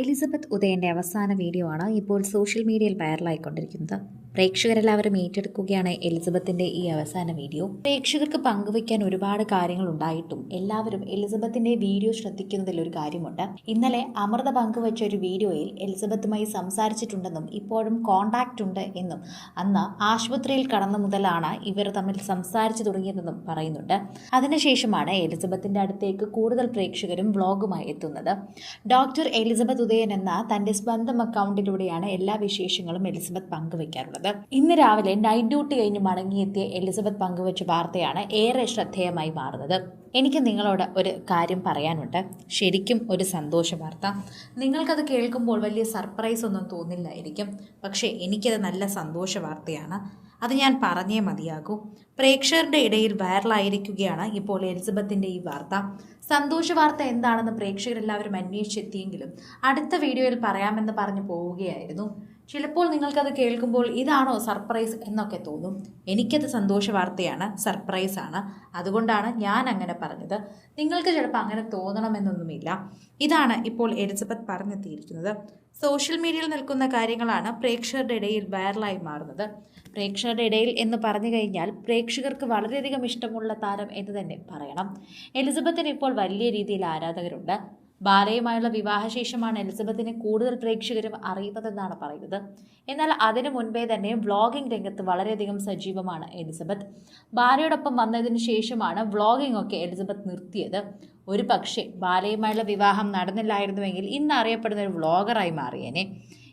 Elizabeth ഉദയന്റെ അവസാന video ആണ് ഇപ്പോൾ സോഷ്യൽ മീഡിയയിൽ വൈറലായിക്കൊണ്ടിരിക്കുന്നത്. പ്രേക്ഷകരെല്ലാവരും ഏറ്റെടുക്കുകയാണ് എലിസബത്തിന്റെ ഈ അവസാന വീഡിയോ. പ്രേക്ഷകർക്ക് പങ്കുവയ്ക്കാൻ ഒരുപാട് കാര്യങ്ങൾ ഉണ്ടായിട്ടും എല്ലാവരും എലിസബത്തിന്റെ വീഡിയോ ശ്രദ്ധിക്കുന്നതിൽ ഒരു കാര്യമുണ്ട്. ഇന്നലെ അമൃത പങ്കുവച്ച ഒരു വീഡിയോയിൽ എലിസബത്തുമായി സംസാരിച്ചിട്ടുണ്ടെന്നും ഇപ്പോഴും കോണ്ടാക്റ്റ് ഉണ്ട് എന്നും അന്ന് ആശുപത്രിയിൽ കടന്നു മുതലാണ് ഇവർ തമ്മിൽ സംസാരിച്ചു തുടങ്ങിയതെന്നും പറയുന്നുണ്ട്. അതിനുശേഷമാണ് എലിസബത്തിന്റെ അടുത്തേക്ക് കൂടുതൽ പ്രേക്ഷകരും വ്ളോഗുമായി എത്തുന്നത്. ഡോക്ടർ എലിസബത്ത് ഉദയൻ എന്ന തന്റെ സ്വന്തം അക്കൗണ്ടിലൂടെയാണ് എല്ലാ വിശേഷങ്ങളും എലിസബത്ത് പങ്കുവയ്ക്കാറുള്ളത്. ഇന്ന് രാവിലെ നൈറ്റ് ഡ്യൂട്ടി കഴിഞ്ഞ് മടങ്ങിയെത്തിയ എലിസബത്ത് പങ്കുവച്ച വാർത്തയാണ് ഏറെ ശ്രദ്ധേയമായി മാറുന്നത്. എനിക്ക് നിങ്ങളോട് ഒരു കാര്യം പറയാനുണ്ട്. ശരിക്കും ഒരു സന്തോഷ വാർത്ത. നിങ്ങൾക്കത് കേൾക്കുമ്പോൾ വലിയ സർപ്രൈസ് ഒന്നും തോന്നില്ലായിരിക്കും. പക്ഷേ എനിക്കത് നല്ല സന്തോഷ വാർത്തയാണ്. അത് ഞാൻ പറഞ്ഞേ മതിയാകൂ. പ്രേക്ഷകരുടെ ഇടയിൽ വൈറലായിരിക്കുകയാണ് ഇപ്പോൾ എലിസബത്തിന്റെ ഈ വാർത്ത. സന്തോഷ വാർത്ത എന്താണെന്ന് പ്രേക്ഷകരെല്ലാവരും അന്വേഷിച്ചെത്തിയെങ്കിലും അടുത്ത വീഡിയോയിൽ പറയാമെന്ന് പറഞ്ഞു പോവുകയായിരുന്നു. ചിലപ്പോൾ നിങ്ങൾക്കത് കേൾക്കുമ്പോൾ ഇതാണോ സർപ്രൈസ് എന്നൊക്കെ തോന്നും. എനിക്കത് സന്തോഷ വാർത്തയാണ് സർപ്രൈസാണ് അതുകൊണ്ടാണ് ഞാൻ അങ്ങനെ പറഞ്ഞത്. നിങ്ങൾക്ക് ചിലപ്പോൾ അങ്ങനെ തോന്നണമെന്നൊന്നുമില്ല. ഇതാണ് ഇപ്പോൾ എലിസബത്ത് പറഞ്ഞെത്തിയിരിക്കുന്നത്. സോഷ്യൽ മീഡിയയിൽ നിൽക്കുന്ന കാര്യങ്ങളാണ് പ്രേക്ഷകരുടെ ഇടയിൽ വൈറലായി മാറുന്നത്. പ്രേക്ഷകരുടെ ഇടയിൽ എന്ന് പറഞ്ഞു കഴിഞ്ഞാൽ പ്രേക്ഷകർക്ക് വളരെയധികം ഇഷ്ടമുള്ള താരം എന്ന് തന്നെ പറയണം. എലിസബത്തിന് ഇപ്പോൾ വലിയ രീതിയിൽ ആരാധകരുണ്ട്. ബാലയുമായുള്ള വിവാഹശേഷമാണ് എലിസബത്തിനെ കൂടുതൽ പ്രേക്ഷകരും അറിയുന്നതെന്നാണ് പറയുന്നത്. എന്നാൽ അതിനു മുൻപേ തന്നെ വ്ളോഗിംഗ് രംഗത്ത് വളരെയധികം സജീവമാണ് എലിസബത്ത്. ബാലയോടൊപ്പം വന്നതിന് ശേഷമാണ് വ്ളോഗിംഗ് ഒക്കെ എലിസബത്ത് നിർത്തിയത്. ഒരു പക്ഷേ ബാലയുമായുള്ള വിവാഹം നടന്നില്ലായിരുന്നുവെങ്കിൽ ഇന്ന് അറിയപ്പെടുന്ന ഒരു വ്ളോഗറായി മാറിയേനെ.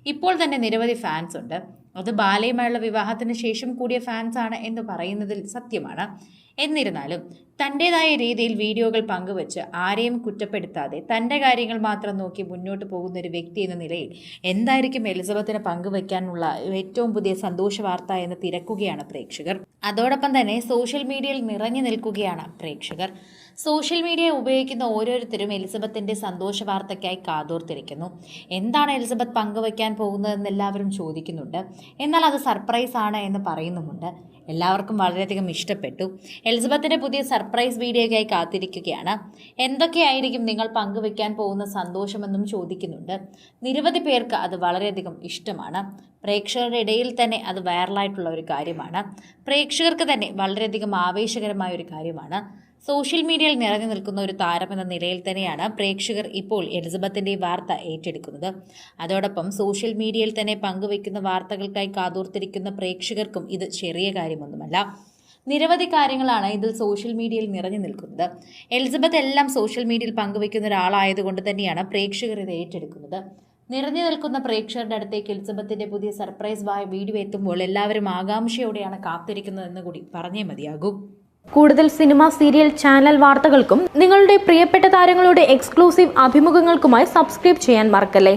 ഇപ്പോൾ തന്നെ നിരവധി ഫാൻസ് ഉണ്ട്. അത് ബാലയുമായുള്ള വിവാഹത്തിന് ശേഷം കൂടിയ ഫാൻസാണ് എന്ന് പറയുന്നതിൽ സത്യമാണ്. എന്നിരുന്നാലും തന്റെതായ രീതിയിൽ വീഡിയോകൾ പങ്കുവച്ച് ആരെയും കുറ്റപ്പെടുത്താതെ തന്റെ കാര്യങ്ങൾ മാത്രം നോക്കി മുന്നോട്ട് പോകുന്ന ഒരു വ്യക്തി എന്ന നിലയിൽ എന്തായിരിക്കും എലിസബത്തിന് പങ്കുവയ്ക്കാനുള്ള ഏറ്റവും പുതിയ സന്തോഷ വാർത്ത എന്ന് തിരക്കുകയാണ് പ്രേക്ഷകർ. അതോടൊപ്പം തന്നെ സോഷ്യൽ മീഡിയയിൽ നിറഞ്ഞു നിൽക്കുകയാണ് പ്രേക്ഷകർ. സോഷ്യൽ മീഡിയ ഉപയോഗിക്കുന്ന ഓരോരുത്തരും എലിസബത്തിന്റെ സന്തോഷ വാർത്തയ്ക്കായി കാതോർത്തിരിക്കുന്നു. എന്താണ് എലിസബത്ത് പങ്കുവയ്ക്കാൻ പോകുന്നതെന്ന് എല്ലാവരും ചോദിക്കുന്നുണ്ട്. എന്നാൽ അത് സർപ്രൈസ് ആണ് എന്ന് പറയുന്നുമുണ്ട്. എല്ലാവർക്കും വളരെയധികം ഇഷ്ടപ്പെട്ടു. എലിസബത്തിന്റെ പുതിയ സർപ്രൈസ് വീഡിയോയ്ക്കായി കാത്തിരിക്കുകയാണ്. എന്തൊക്കെയായിരിക്കും നിങ്ങൾ പങ്കുവെക്കാൻ പോകുന്ന സന്തോഷമെന്നും ചോദിക്കുന്നുണ്ട്. നിരവധി പേർക്ക് അത് വളരെയധികം ഇഷ്ടമാണ്. പ്രേക്ഷകരുടെ ഇടയിൽ തന്നെ അത് വൈറലായിട്ടുള്ള ഒരു കാര്യമാണ്. പ്രേക്ഷകർക്ക് തന്നെ വളരെയധികം ആവേശകരമായ ഒരു കാര്യമാണ്. സോഷ്യൽ മീഡിയയിൽ നിറഞ്ഞു നിൽക്കുന്ന ഒരു താരമെന്ന നിലയിൽ തന്നെയാണ് പ്രേക്ഷകർ ഇപ്പോൾ എലിസബത്തിന്റെ വാർത്ത ഏറ്റെടുക്കുന്നത്. അതോടൊപ്പം സോഷ്യൽ മീഡിയയിൽ തന്നെ പങ്കുവയ്ക്കുന്ന വാർത്തകൾക്കായി കാതോർത്തിരിക്കുന്ന പ്രേക്ഷകർക്കും ഇത് ചെറിയ കാര്യമൊന്നുമല്ല. നിരവധി കാര്യങ്ങളാണ് ഇതിൽ സോഷ്യൽ മീഡിയയിൽ നിറഞ്ഞു നിൽക്കുന്നത്. എലിസബത്ത് എല്ലാം സോഷ്യൽ മീഡിയയിൽ പങ്കുവയ്ക്കുന്ന ഒരാളായതുകൊണ്ട് തന്നെയാണ് പ്രേക്ഷകർ ഇത് ഏറ്റെടുക്കുന്നത്. നിറഞ്ഞു നിൽക്കുന്ന പ്രേക്ഷകരുടെ അടുത്തേക്ക് എലിസബത്തിന്റെ പുതിയ സർപ്രൈസ് ബായ വീഡിയോ എത്തുമ്പോൾ എല്ലാവരും ആകാംക്ഷയോടെയാണ് കാത്തിരിക്കുന്നതെന്ന് കൂടി പറഞ്ഞേ മതിയാകൂ. കൂടുതൽ സിനിമ സീരിയൽ ചാനൽ വാർത്തകൾക്കും നിങ്ങളുടെ പ്രിയപ്പെട്ട താരങ്ങളുടെ എക്സ്ക്ലൂസീവ് അഭിമുഖങ്ങൾക്കുമായി സബ്സ്ക്രൈബ് ചെയ്യാൻ മറക്കല്ലേ?